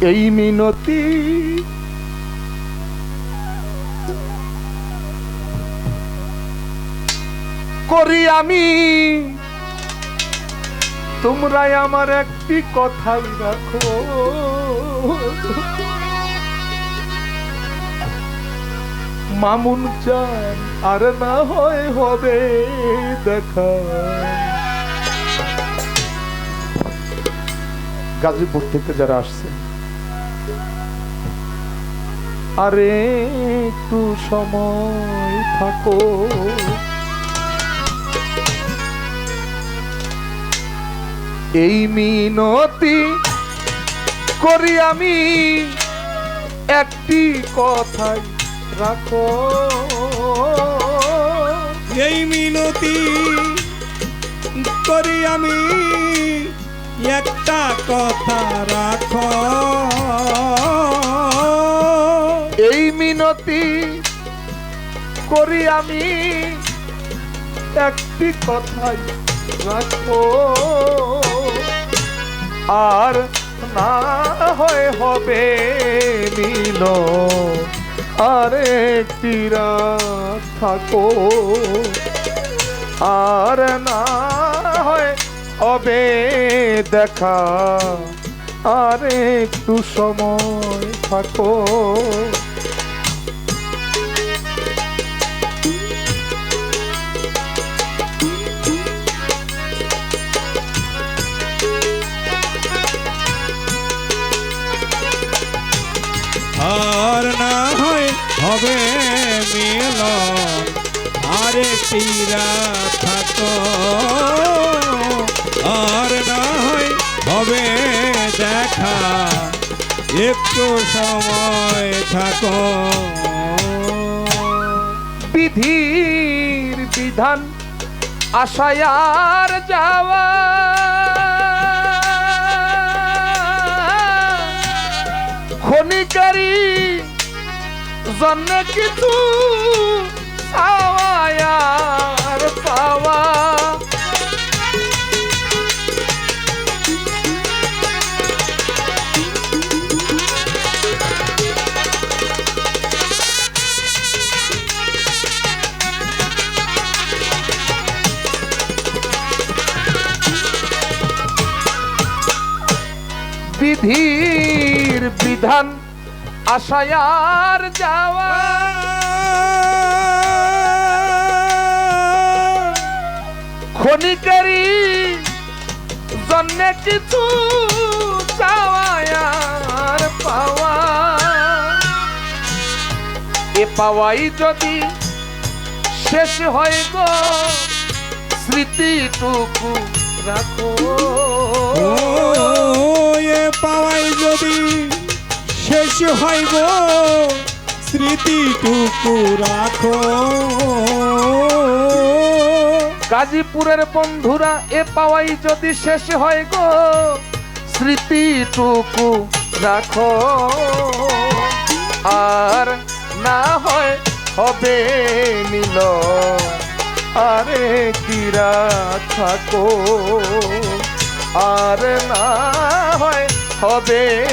এই মিনতি। করি আমি। তোমরাই আমার একটি কথাই রাখো। মামুন চান আর না হয় হবে দেখা। গাজীপুর থেকে যারা আসছেন আরে, একটু সময় থাকো। এই মিনতি করি আমি, একটি কথাই রাখো। এই মিনতি করি আমি, একটা কথা রাখ। মিনতি করি আমি, একটি কথাই রাখো আর না হয় হবে মিল, আর একটি থাকো। আর না হয় হবে দেখা, আর একটু সময় থাকো। আর না হয় হবে মিল আরে তীরা থাকো। আর না হয় হবে দেখা। একটু সময় থাকো। বিধির বিধান, আশায় আর যাওয়া খনিকারি জন্য কিছু? বিধির বিধান আশায়ার যাওয়া। খনিকারি জন্য কিছু চাওয়ায় আর পাওয়া। এ পাওয়াই যদি শেষ হয় গো স্মৃতিটুকু রাখো এ পাওয়াই যদি শেষ হইব স্মৃতিটুকু রাখো। গাজীপুরের বন্ধুরা, এ পাওয়াই যদি শেষ হয় গো, স্মৃতিটুকু রাখো। আর না হয় হবে মিল আরে কিরা থাকো? আর না হয় হবে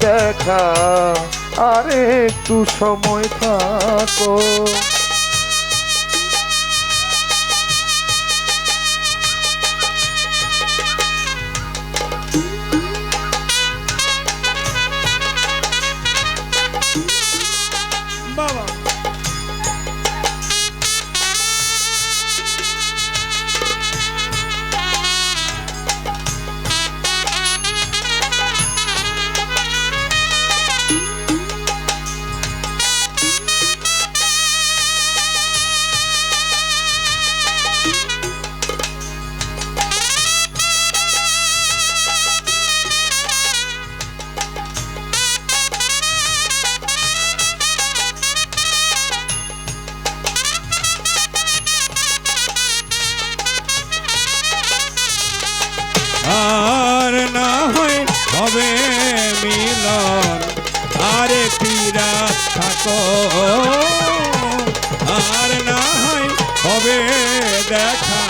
দেখা। আরে একটু সময় থাকো। হবে মিলন। আরে পীরা থাকো। আর না হয় হবে দেখা।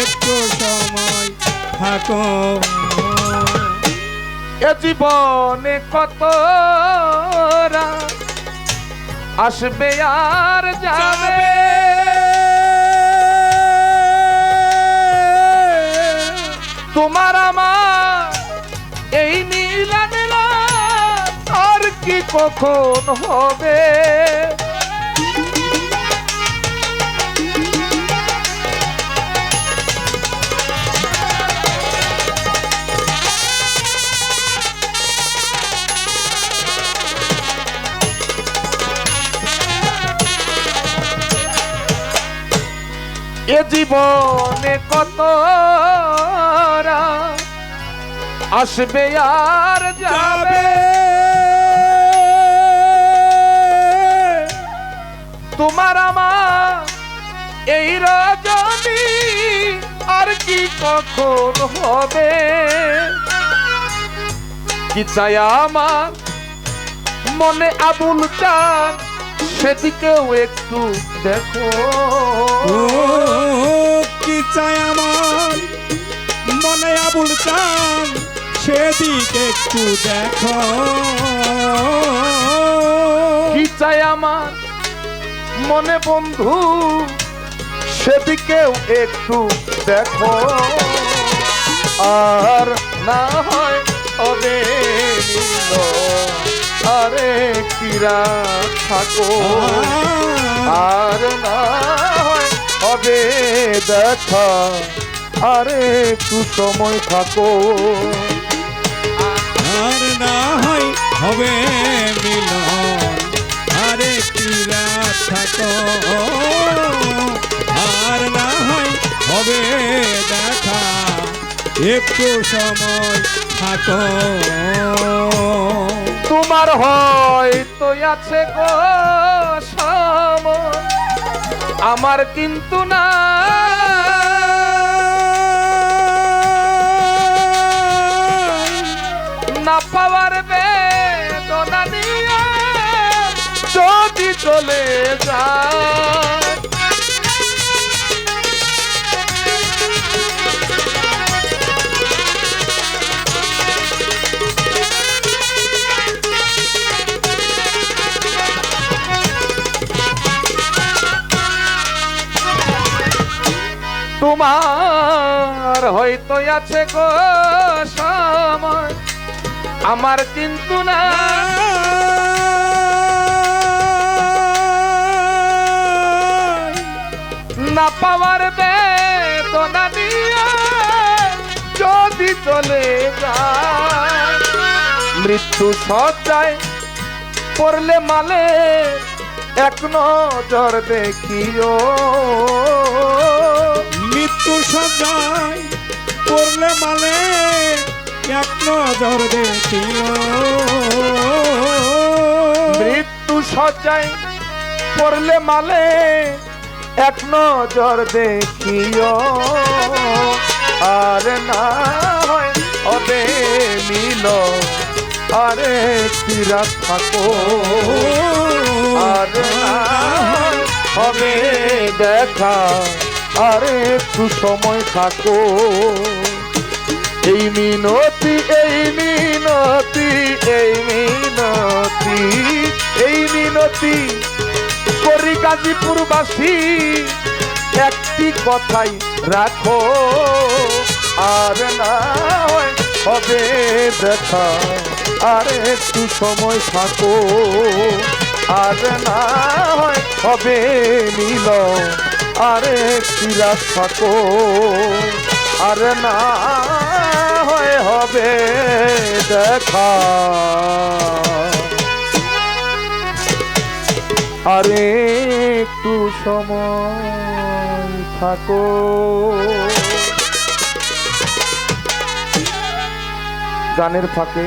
একটু সময় থাকো। এ জীবনে কত আসবে আর যাবে। তোমার আমার কখন হবে? এ জীবনে কত আসবে আর যাবে। তোমার আমার এই রজনী আর কি কখন হবে? কি চাই আমার মনে আবুল চান সেদিকেও একটু দেখো। কি চাই আমার মনে আবুল চান সেদিকে একটু দেখো। কি চাই আমার মনে বন্ধু, সেদিকেও একটু দেখো। আর না হয় নীল, আরে কিরা থাকো আর না হয় হবে দেখা, আরে একটু সময় থাকো। আর না হয় হবে মিলন থাকো আর না হয় হবে দেখা। একটু সময় থাকো। তোমার হয়তো আছে গো সময়, আমার কিন্তু না না পাওয়ার চলে যায় তোমার হয়তো আছে গো সময় আমার কিন্তু না। না পাওয়ার বেদনা নিয়ে যদি চলে যায় মৃত্যু সজ্জায় পড়লে মালে এক নজর দেখিও। মৃত্যু সজায় পড়লে মালে এক নজর দেখিও। মৃত্যু সজ্জায় পড়লে মালে এক নজর দেখিও। আর না হয় হবে মিল, আরে চিরা থাকো। আর না হবে দেখা, আরে একটু সময় থাকো। এই মিনতি এই মিনতি এই মিনতি এই মিনতি করি গাজীপুরবাসী, একটি কথাই রাখো, আর না হবে দেখা আর একটু সময় থাকো, আর না হবে মিল আর একটি রাত থাকো, আর না হয় হবে দেখা। আরে একটু সময় থাকো। গানের ফাঁকে